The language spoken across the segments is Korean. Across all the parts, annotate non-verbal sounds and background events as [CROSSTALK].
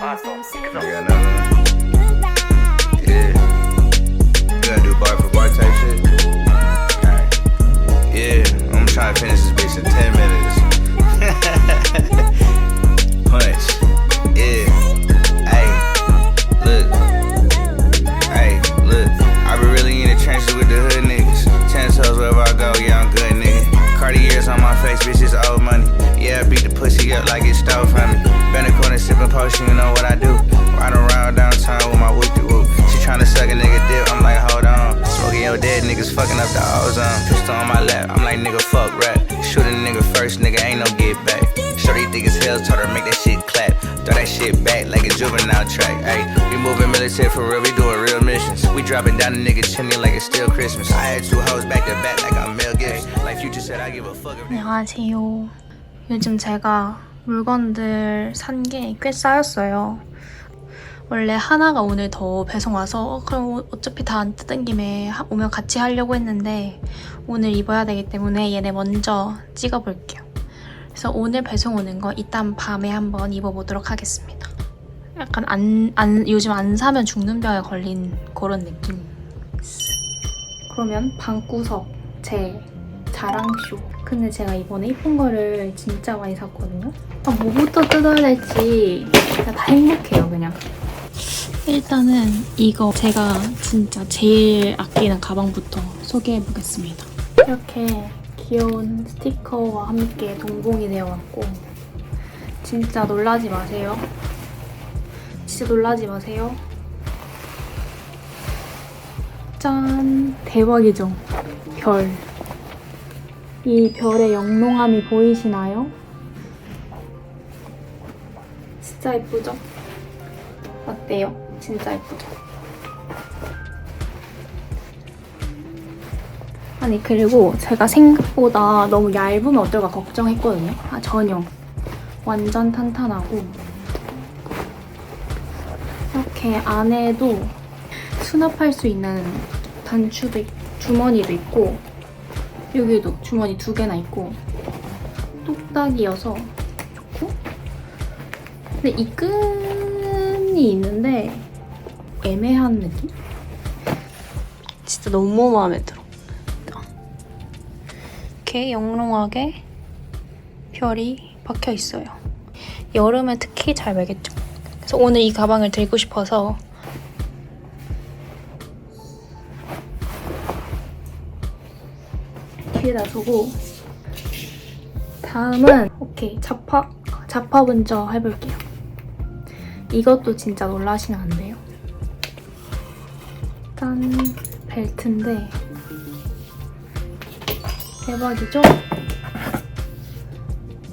Yeah. We gotta do bar for bar type shit. Alright. Yeah, I'm trying to finish this bitch in 10 minutes. [LAUGHS] Punch. Yeah. Hey. Look. Hey, look. I be really in the trenches with the hood niggas. Wherever I go, yeah, I'm good, nigga. Cartier's on my face, bitch, it's old military for real, we doing real missions. We dropping down the nigga chimney like it's still Christmas. I had two hoes back to back like I'm Mel Gibson. Like Future said, I give a fuck 안녕하세요. 요즘 제가 물건들 산 게 꽤 쌓였어요. 원래 하나가 오늘 더 배송 와서 어, 그럼 어차피 다 안 뜯은 김에 하- 오면 같이 하려고 했는데 오늘 입어야 되기 때문에 얘네 먼저 찍어볼게요. 그래서 오늘 배송 오는 거 이따 밤에 한번 입어보도록 하겠습니다. 약간 안, 안, 요즘 안 사면 죽는 병에 걸린 그런 느낌. 그러면 방구석 제 자랑쇼. 근데 제가 이번에 이쁜 거를 진짜 많이 샀거든요. 아, 뭐부터 뜯어야 될지 그냥 다 행복해요, 그냥. 일단은 이거 제가 진짜 제일 아끼는 가방부터 소개해 보겠습니다. 이렇게 귀여운 스티커와 함께 동봉이 되어 왔고 진짜 놀라지 마세요. 진짜 놀라지 마세요. 짠! 대박이죠? 별. 이 별의 영롱함이 보이시나요? 진짜 예쁘죠? 어때요? 진짜 예쁘죠? 아니 그리고 제가 생각보다 너무 얇으면 어떨까 걱정했거든요. 아 전혀 완전 탄탄하고 이렇게 안에도 수납할 수 있는 단추도 있- 주머니도 있고 여기도 주머니 두 개나 있고 뚝딱이어서 좋고. 근데 이 끈이 있는데 애매한 느낌? 진짜 너무 마음에 들어. 이렇게 영롱하게 별이 박혀 있어요. 여름에 특히 잘 매겠죠 그래서 오늘 이 가방을 들고 싶어서 뒤에다 두고 다음은 오케이 잡화 잡화 먼저 해볼게요. 이것도 진짜 놀라시면 안 돼요. 짠 벨트인데 대박이죠?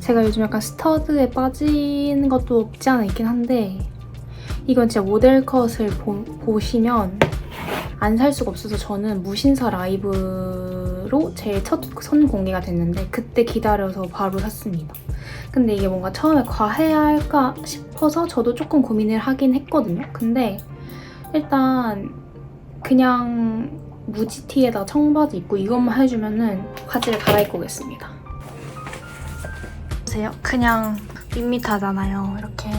제가 요즘 약간 스터드에 빠진 것도 없지 않아 있긴 한데 이건 진짜 모델 컷을 보, 보시면 안 살 수가 없어서 저는 무신사 라이브로 제일 첫선 공개가 됐는데 그때 기다려서 바로 샀습니다. 근데 이게 뭔가 처음에 과해야 할까 싶어서 저도 조금 고민을 하긴 했거든요. 근데 일단 그냥 무지티에다 청바지 입고 이것만 해주면은 바지를 갈아입고 오겠습니다. 보세요. 그냥 밋밋하잖아요. 이렇게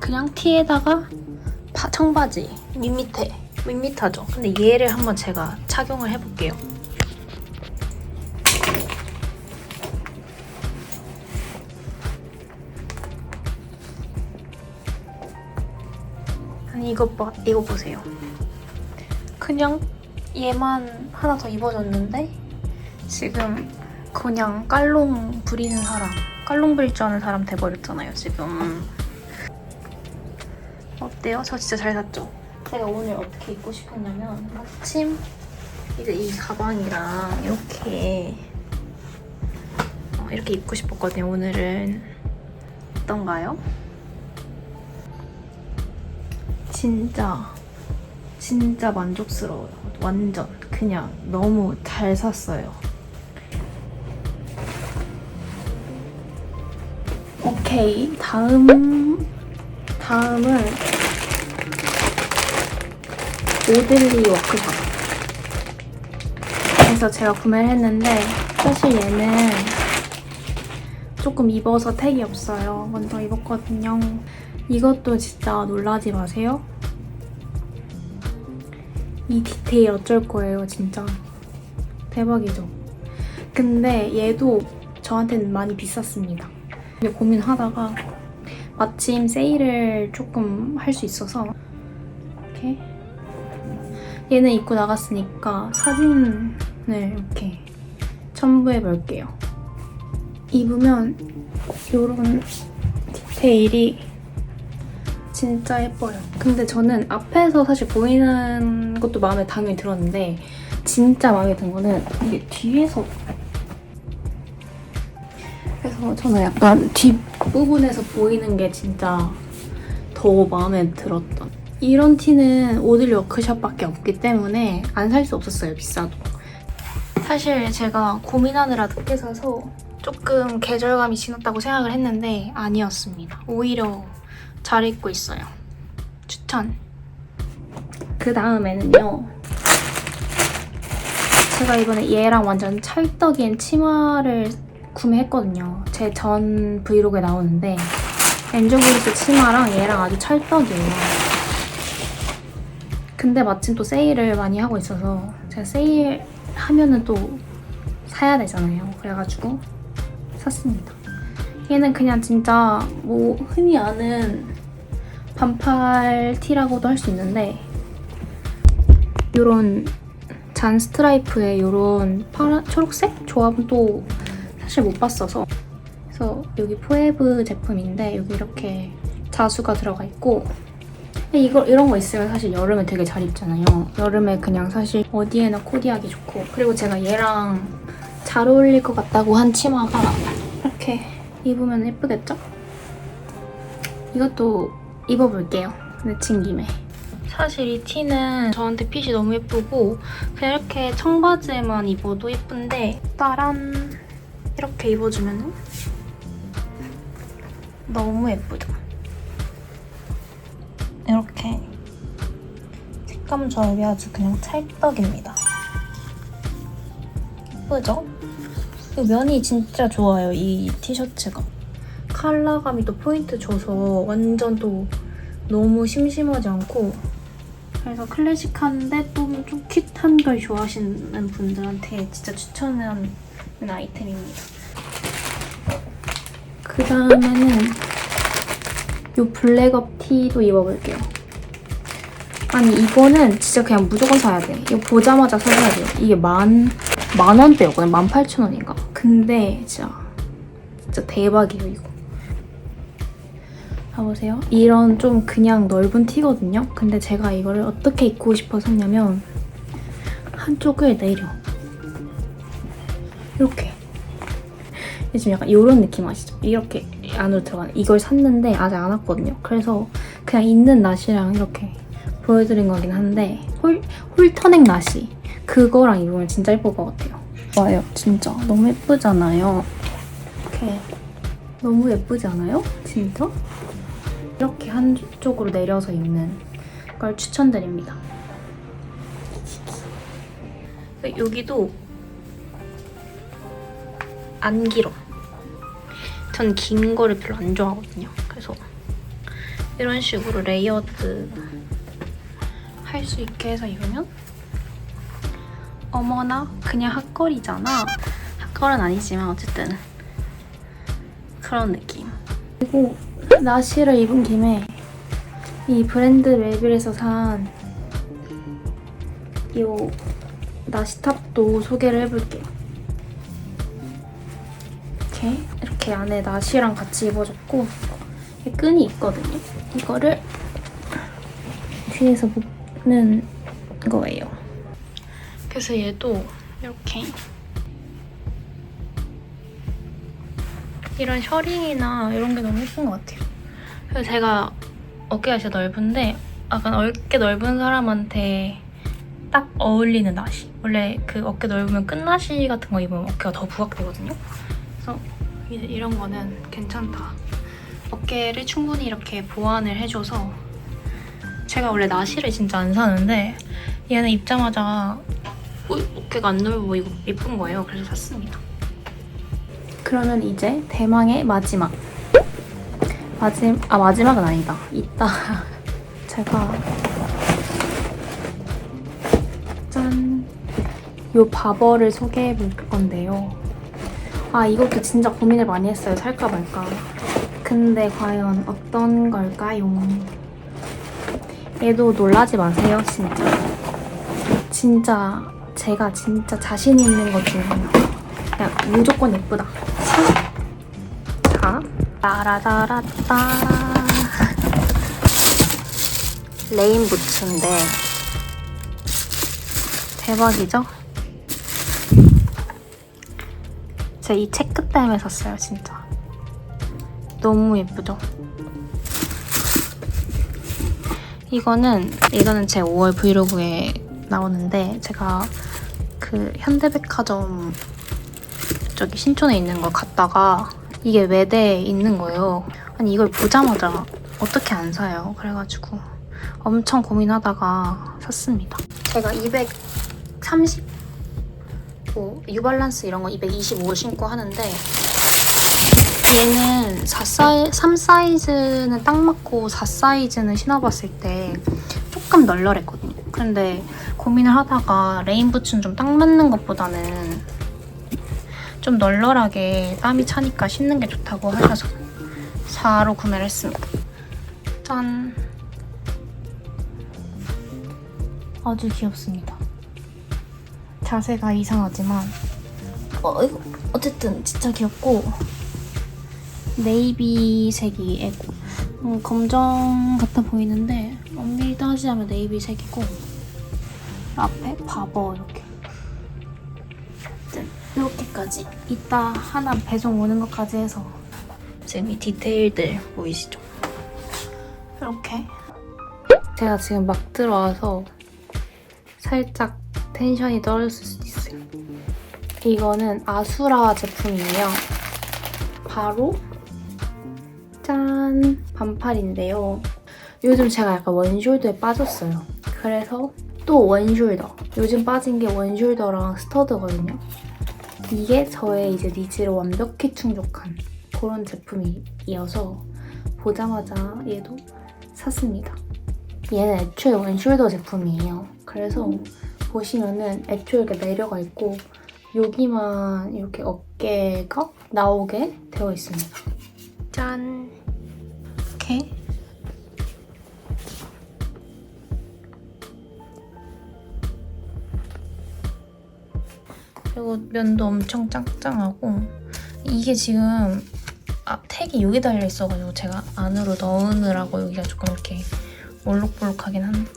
그냥 티에다가 바- 청바지 밋밋해. 밋밋하죠. 근데 얘를 한번 제가 착용을 해볼게요. 아니 이거 봐, 이거 보세요. 그냥 얘만 하나 더 입어줬는데 지금 그냥 깔롱 부리는 사람, 깔롱 부릴 줄 아는 사람 돼버렸잖아요 지금. 어때요? 저 진짜 잘 샀죠? 제가 오늘 어떻게 입고 싶었냐면 마침 이제 이 가방이랑 이렇게 어, 이렇게 입고 싶었거든요. 오늘은 어떤가요? 진짜 진짜 만족스러워요. 완전 그냥 너무 잘 샀어요. 오케이 다음 다음은 오들리 워크샵. 그래서 제가 구매를 했는데 사실 얘는 조금 입어서 택이 없어요. 먼저 입었거든요. 이것도 진짜 놀라지 마세요. 이 디테일 어쩔 거예요, 진짜. 대박이죠? 근데 얘도 저한테는 많이 비쌌습니다. 근데 고민하다가 마침 세일을 조금 할 수 있어서 이렇게 얘는 입고 나갔으니까 사진을 이렇게 첨부해 볼게요. 입으면 이런 디테일이 진짜 예뻐요. 근데 저는 앞에서 사실 보이는 것도 마음에 당연히 들었는데 진짜 마음에 든 거는 이게 뒤에서 그래서 저는 약간 뒷부분에서 보이는 게 진짜 더 마음에 들었던 이런 티는 오딜 워크샵밖에 없기 때문에 안 살 수 없었어요 비싸도. 사실 제가 고민하느라 늦게 사서 조금 계절감이 지났다고 생각을 했는데 아니었습니다. 오히려 잘 입고 있어요. 추천. 그 다음에는요. 제가 이번에 얘랑 완전 찰떡인 치마를 구매했거든요. 제 전 브이로그에 나오는데 엔조브리스 치마랑 얘랑 아주 찰떡이에요. 근데 마침 또 세일을 많이 하고 있어서 제가 세일 하면은 또 사야 되잖아요. 그래가지고 샀습니다. 얘는 그냥 진짜 뭐 흔히 아는 반팔 티라고도 할 수 있는데 요런 잔 스트라이프의 요런 파란 초록색 조합은 또 사실 못 봤어서 그래서 여기 포에브 제품인데 여기 이렇게 자수가 들어가 있고 근데 이거 이런 거 있으면 사실 여름에 되게 잘 입잖아요. 여름에 그냥 사실 어디에나 코디하기 좋고 그리고 제가 얘랑 잘 어울릴 것 같다고 한 치마가 이렇게 입으면 예쁘겠죠? 이것도 입어볼게요. 내친 김에. 사실 이 티는 저한테 핏이 너무 예쁘고 그냥 이렇게 청바지에만 입어도 예쁜데 따란 이렇게 입어주면 너무 예쁘죠? 색감 조합이 아주 그냥 찰떡입니다. 예쁘죠? 이 면이 진짜 좋아요, 이 티셔츠가. 컬러감이 또 포인트 줘서 완전 또 너무 심심하지 않고 그래서 클래식한데 또 좀 큐트한 걸 좋아하시는 분들한테 진짜 추천하는 아이템입니다. 그 다음에는 이 블랙업 티도 입어볼게요. 아니 이거는 진짜 그냥 무조건 사야 돼. 이거 보자마자 사야 돼요. 이게 만, 만 원대였거든요. 만 팔천 원인가. 근데 진짜 진짜 대박이에요 이거. 봐보세요. 이런 좀 그냥 넓은 티거든요. 근데 제가 이거를 어떻게 입고 싶어 샀냐면 한쪽을 내려. 이렇게. 지금 약간 이런 느낌 아시죠? 이렇게 안으로 들어가는 이걸 샀는데 아직 안 왔거든요. 그래서 그냥 있는 나시랑 이렇게 보여드린 거긴 한데 홀, 홀터넥 나시 그거랑 입으면 진짜 예쁠 것 같아요. 좋아요. 진짜 너무 예쁘잖아요. 이렇게 너무 예쁘지 않아요? 진짜? 이렇게 한쪽으로 내려서 입는 걸 추천드립니다. 여기도 안 길어. 전 긴 거를 별로 안 좋아하거든요. 그래서 이런 식으로 레이어드 할 수 있게 해서 입으면 어머나 그냥 핫걸이잖아. 핫걸은 아니지만 어쨌든 그런 느낌. 그리고 나시를 입은 김에 이 브랜드 레빌에서 산 이 나시탑도 소개를 해볼게요. 이렇게 이렇게 안에 나시랑 같이 입어줬고 끈이 있거든요. 이거를 뒤에서 묶 는 거예요. 그래서 얘도 이렇게 이런 셔링이나 이런 게 너무 예쁜 것 같아요. 그래서 제가 어깨가 진짜 넓은데 약간 어깨 넓은 사람한테 딱 어울리는 나시. 원래 그 어깨 넓으면 끝나시 같은 거 입으면 어깨가 더 부각되거든요. 그래서 이런 거는 괜찮다. 어깨를 충분히 이렇게 보완을 해줘서 제가 원래 나시를 진짜 안 사는데 얘는 입자마자 어, 어깨가 안 넓어 보이고 예쁜 거예요. 그래서 샀습니다. 그러면 이제 대망의 마지막 마지, 아 마지막은 아니다. 이따 [LAUGHS] 제가 짠! 요 바버를 소개해 볼 건데요. 아 이것도 진짜 고민을 많이 했어요. 살까 말까. 근데 과연 어떤 걸까요? 얘도 놀라지 마세요, 진짜. 진짜 제가 진짜 자신 있는 것 중에 하나. 그냥 무조건 예쁘다. 자, 따라다라따. 레인 부츠인데 대박이죠? 제가 이 체크 때문에 샀어요, 진짜. 너무 예쁘죠? 이거는 이거는 제 5월 브이로그에 나오는데 제가 그 현대백화점 저기 신촌에 있는 걸 갔다가 이게 외대에 있는 거예요. 아니 이걸 보자마자 어떻게 안 사요? 그래가지고 엄청 고민하다가 샀습니다. 제가 230뭐 뉴발란스 이런 거 225 신고 하는데 얘는 4 사이, 3 사이즈는 딱 맞고 4 사이즈는 신어봤을 때 조금 널널했거든요. 근데 고민을 하다가 레인부츠는 좀 딱 맞는 것보다는 좀 널널하게 땀이 차니까 신는 게 좋다고 하셔서 4로 구매를 했습니다. 짠! 아주 귀엽습니다. 자세가 이상하지만 어, 어쨌든 진짜 귀엽고 네이비색이 애고 음, 검정 같아 보이는데 엄밀히 따지자면 네이비색이고 앞에 바버 이렇게 이렇게까지 이따 하나 배송 오는 것까지 해서 지금 이 디테일들 보이시죠? 이렇게 제가 지금 막 들어와서 살짝 텐션이 떨어질 수도 있어요. 이거는 아수라 제품이에요. 바로 짠! 반팔인데요. 요즘 제가 약간 원숄더에 빠졌어요. 그래서 또 원숄더. 요즘 빠진 게 원숄더랑 스터드거든요. 이게 저의 이제 니즈를 완벽히 충족한 그런 제품이어서 보자마자 얘도 샀습니다. 얘는 애초에 원숄더 제품이에요. 그래서 보시면은 애초에 이렇게 내려가 있고 여기만 이렇게 어깨가 나오게 되어 있습니다. 짠! 이렇게 그리고 면도 엄청 짱짱하고 이게 지금 아, 택이 여기 달려 있어가지고 제가 안으로 넣으느라고 여기가 조금 이렇게 올록볼록하긴 한데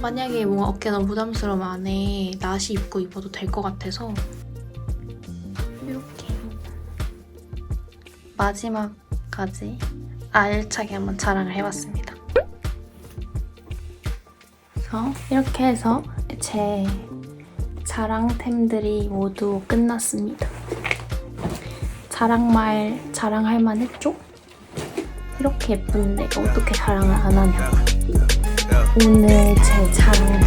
만약에 뭔가 어깨 너무 부담스러우면 안에 나시 입고 입어도 될 것 같아서 마지막까지 알차게 한번 자랑을 해봤습니다. 그래서 이렇게 해서 제 자랑템들이 모두 끝났습니다. 자랑말 자랑할 만 했죠? 이렇게 예쁜데 어떻게 자랑을 안 하냐고. 오늘 제 들어주셔서